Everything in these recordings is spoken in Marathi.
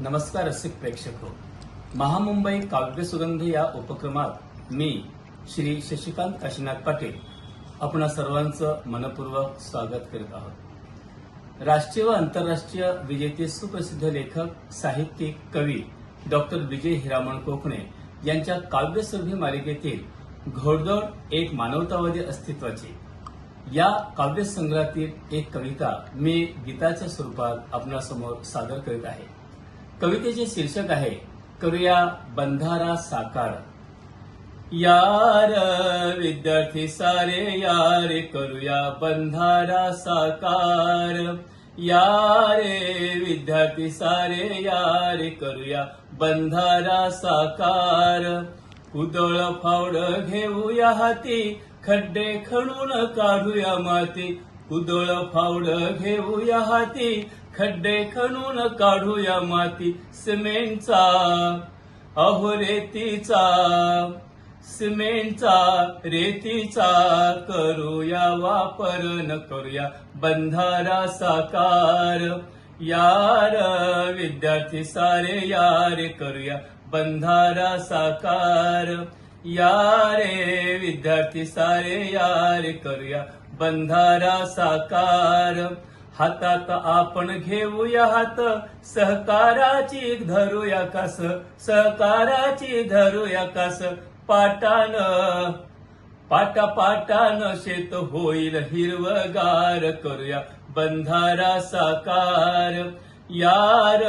नमस्कार रसिक प्रेक्षक. हो महामुंबई काव्य सुगंध या उपक्रमात मी श्री शशिकांत काशीनाथ पाटील आपणा सर्वांचं मनपूर्वक स्वागत करीत आहोत. राष्ट्रीय व आंतरराष्ट्रीय विजेते सुप्रसिद्ध लेखक साहित्यिक कवी डॉक्टर विजय हिरामण कोकणे यांच्या काव्यसुरभी मालिकेतील घोडदौड एक मानवतावादी अस्तित्वाची. या काव्यसंग्रहातील एक कविता मी गीताच्या स्वरूपात आपणासमोर सादर करीत आहे. कवितेचे शीर्षक आहे करूया बंधारा साकार. यार विद्यार्थी सारे यार करूया बंधारा साकार. यारे विद्यार्थी सारे यार करूया बंधारा साकार. कुदळ फावड घेऊया हाती खड्डे खणून काढूया माती. कुदळ फावड घेऊया हाती खड्डे खणून काढूया माती सिमेंटचा अहो रेतीचा सिमेंटचा रेतीचा. करूया वापर न करूया बंधारा साकार. यार विद्यार्थी सारे यारे करूया बंधारा साकार. यारे विद्यार्थी सारे यारे करूया बंधारा साकार. हातात आपण घेऊया हात. सहकाराची धरूया कास. सहकाराची धरूया कास. पाटान पाटा पाटान शेत होईल हिरवगार करूया. बंधारा साकार. यार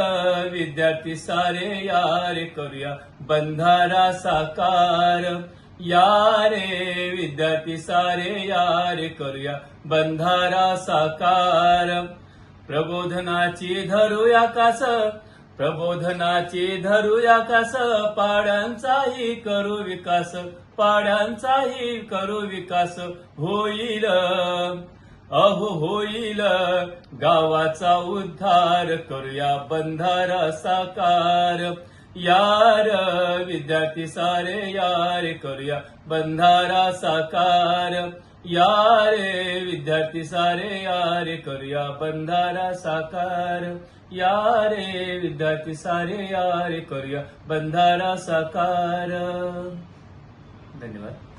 विद्यार्थी सारे यार करूया. बंधारा साकार. यारे विद्यार्थी सारे यारे करूया. बंधारा साकार. प्रबोधनाची धरूया कास. प्रबोधनाची धरूया कास. पाड्यांचाही करू विकास. पाड्यांचाही करू विकास. होईल. अहो होईल. गावाचा उद्धार करूया. बंधारा साकार. यार विद्यार्थी सारे यार करूया बंधारा साकार. यारे विद्यार्थी सारे यार करूया बंधारा साकार. यारे विद्यार्थी सारे यार करूया बंधारा साकार. धन्यवाद.